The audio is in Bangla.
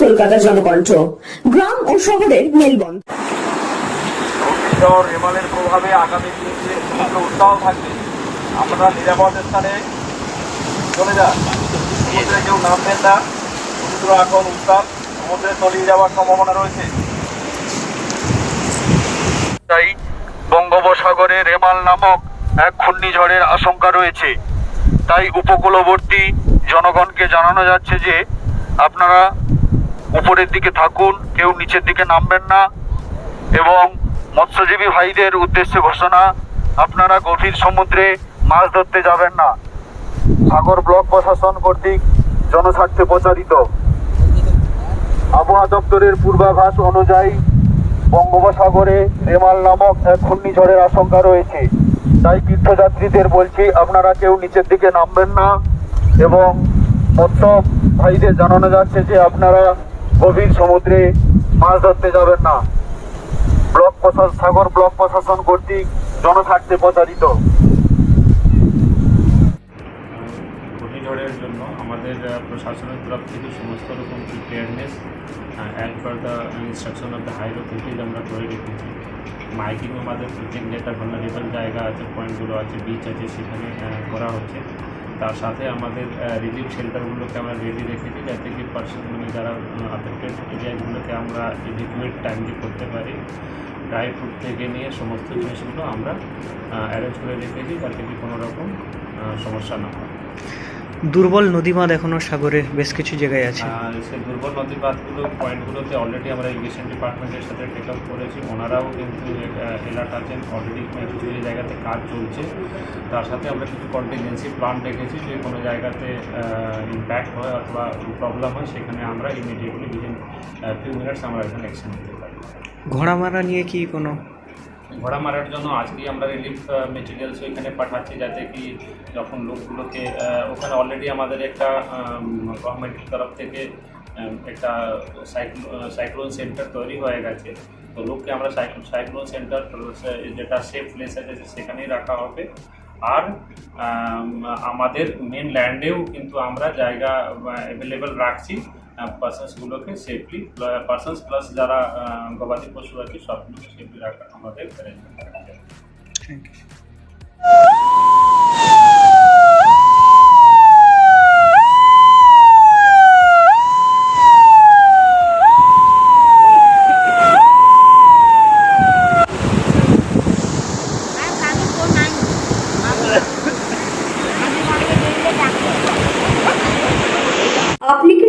কলকাতা জনকণ্ঠ। গ্রাম ও শহরের মেলবন্ধ ঘূর্ণিঝড় প্রভাবে আগামী দিনে থাকবে। আপনারা নিরাপদ স্থানে চলে যান। সমুদ্রে কেউ নামবেন না। সমুদ্র এখন সমুদ্রে তলিয়ে যাওয়ার সম্ভাবনা রয়েছে। তাই বঙ্গোপসাগরে রেমাল নামক এক ঘূর্ণিঝড়ের আশঙ্কা রয়েছে। তাই উপকূলবর্তী জনগণকে জানানো যাচ্ছে যে আপনারা উপরের দিকে থাকুন, কেউ নিচের দিকে নামবেন না এবং মৎস্যজীবী ভাইদের উদ্দেশ্যে ঘোষণা, আপনারা গভীর সমুদ্রে মাছ ধরতে যাবেন না। সাগর ব্লক প্রশাসন কর্তৃক জনস্বার্থে প্রচারিত। আবহাওয়া দপ্তরের পূর্বাভাস অনুযায়ী বঙ্গোপসাগরে রেমাল নামক এক ঘূর্ণিঝড়ের আশঙ্কা রয়েছে। তাই তীর্থযাত্রীদের বলছি, আপনারা কেউ নিচের দিকে নামবেন না এবং মৎস্য ভাইদের জানানো যাচ্ছে যে আপনারা গভীর সমুদ্রে মাছ ধরতে যাবেন না। ব্লক প্রশাসন সাগর ব্লক প্রশাসন কর্তৃক জনস্বার্থে প্রচারিত। ঘূর্ণিঝড়ের জন্য আমাদের প্রশাসনের তরফ থেকে সমস্ত রকম preparedness as per the instruction of the high authorities আমরা করে রেখেছি। মাইকিং আমাদের প্রত্যেক যেটা ভালনারেবল জায়গা আছে পয়েন্টগুলো আছে বিচ আছে, সেখানে করা হচ্ছে। তার সাথে আমাদের রিলিফ শেল্টারগুলোকে আমরা রেডি রেখেছি যাতে কি পার্সন মানে যারা আফেক্টেড এরিয়াগুলোকে আমরা ইভিকুয়েট টাইমলি করতে পারি। ড্রাই ফ্রুট থেকে নিয়ে সমস্ত জিনিসগুলো আমরা অ্যারেঞ্জ করে রেখেছি যাতে কি কোনো রকম সমস্যা না হয়। দুর্বল নদীবাঁধ এখনও সাগরে বেশ কিছু জায়গায় আছে। আর সেই দুর্বল নদী বাঁধগুলো পয়েন্টগুলোতে অলরেডি আমরা ইরিগেশন ডিপার্টমেন্টের সাথে টেক আপ করেছি ওনারাও কিন্তু এলার্ট আছেন অলরেডি কিছু কিছু জায়গাতে কাজ চলছে। তার সাথে আমরা কিছু কন্টিনজেন্সি প্ল্যান রেখেছি যে কোনো জায়গাতে ইম্প্যাক্ট হয় অথবা প্রবলেম হয় সেখানে আমরা ইমিডিয়েটলি উইদিন ফিউ মিনিটস আমরা এখানে অ্যাকশন নিতে পারি। ঘোড়া মারা নিয়ে কি কোনো ঘোড়া মারার জন্য আজকেই আমরা রিলিফ মেটেরিয়ালস ওইখানে পাঠাচ্ছি যাতে কি যখন লোকগুলোকে ওখানে অলরেডি আমাদের একটা গভর্নমেন্টের তরফ থেকে একটা সাইক্লোন সেন্টার তৈরি হয়ে গেছে। তো লোককে আমরা সাইক্লোন সেন্টার যেটা সেফ প্লেস আছে সেখানেই রাখা হবে। আর আমাদের মেন ল্যান্ডেও কিন্তু আমরা জায়গা অ্যাভেলেবেল রাখছি। পার্সনসগুলোকে সেফলি পার্সনস প্লাস যারা গবাদি পশু আছে সবগুলোকে সেফলি রাখা আমাদের থ্যাংক ইউ আপনি কি